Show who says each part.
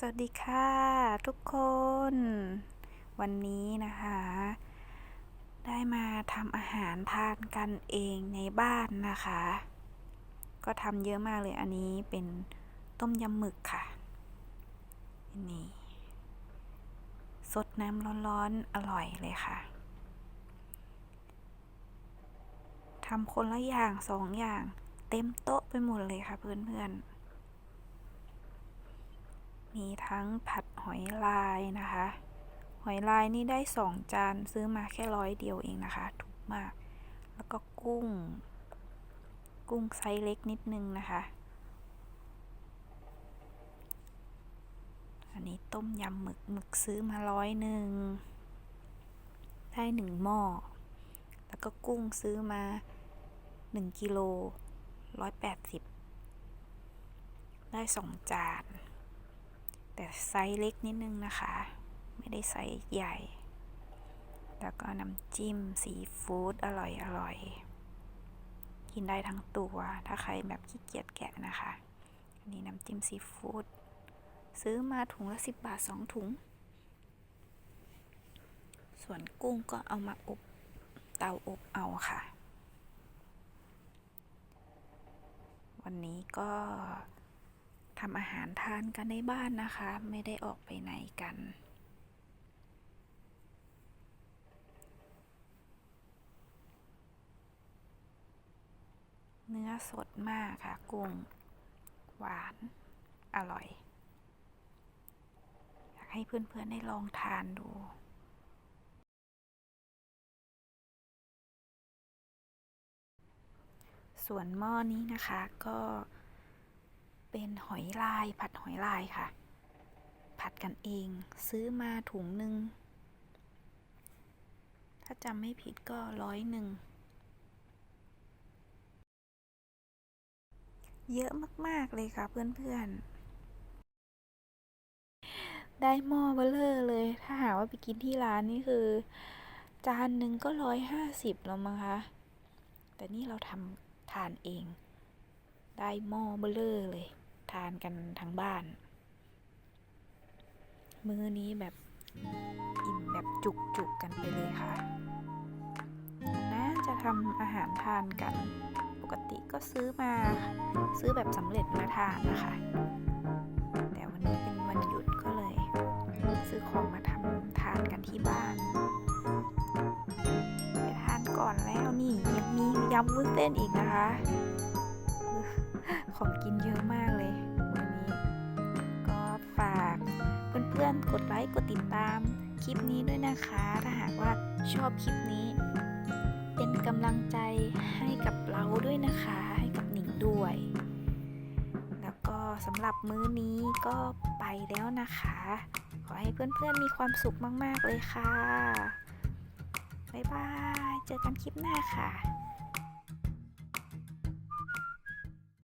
Speaker 1: สวัสดีค่ะ ทุกคน วันนี้นะคะ ได้มาทำอาหารทานกันเองในบ้านนะคะ ก็ทำเยอะมากเลยอันนี้เป็นต้มยำหมึกค่ะนี่สดน้ำร้อนๆอร่อยเลยค่ะทำคนละอย่างสองอย่าง เต็มโต๊ะไปหมดเลยค่ะเพื่อนๆ มีทั้งผัดหอยลายนะคะ หอยลายนี่ได้สองจานซื้อมาแค่ร้อยเดียวเองนะคะ ถูกมาก แล้วก็กุ้ง กุ้งไซส์เล็กนิดนึงนะคะ อันนี้ต้มยำหมึกหมึกซื้อมาร้อยหนึ่ง ได้หนึ่งหม้อ แล้วก็กุ้งซื้อมาหนึ่งกิโลร้อยแปดสิบได้สองจาน แต่ไซส์เล็กนิดนึงนะคะ ไม่ได้ไซส์ใหญ่ แล้วก็น้ำจิ้มซีฟู้ดอร่อยอร่อยกินได้ทั้งตัวถ้าใครแบบขี้เกียจแกะนะคะ อันนี้น้ำจิ้มซีฟู้ดซื้อมาถุงละสิบบาทสองถุง ส่วนกุ้งก็เอามาอบเตาอบเอาค่ะ วันนี้ก็ ทำอาหารทานกันในบ้านนะคะ ไม่ได้ออกไปไหนกัน เนื้อสดมากค่ะ กุ้ง หวาน อร่อย อยากให้เพื่อนๆได้ลองทานดูส่วนหม้อนี้นะคะก็ เป็นหอยลายผัดหอยลายค่ะ ผัดกันเองซื้อมาถุงหนึ่งถ้าจำไม่ผิดก็ร้อยหนึ่งเยอะมาก ๆ เลยค่ะเพื่อนๆ ได้หม้อเบลเลอร์เลย ถ้าหาว่าไปกินที่ร้านนี่คือ จานหนึ่งก็ร้อยห้าสิบแล้วมั้งคะ แต่นี่เราทำทานเอง ได้หม้อเบลเลอร์เลย ทานกันทั้งบ้าน มื้อนี้แบบอิ่มแบบจุกๆกกันไปเลยค่ะน่าจะทำอาหารทานกัน ปกติก็ซื้อมาซื้อแบบสำเร็จมาทานนะคะ แต่วันนี้เป็นวันหยุดก็เลย ซื้อของมาทำทานกันที่บ้านไปทานก่อนแล้วนี่ยังมียำวุ้นเส้นอีกนะคะ กดไลค์ กดติดตามคลิปนี้ด้วยนะคะ ถ้าหากว่าชอบคลิปนี้ เป็นกำลังใจให้กับเราด้วยนะคะ ให้กับหนิงด้วย แล้วก็สำหรับมื้อนี้ก็ไปแล้วนะคะ ขอให้เพื่อนๆมีความสุขมากๆเลยค่ะ บ๊ายบาย เจอกันคลิปหน้าค่ะ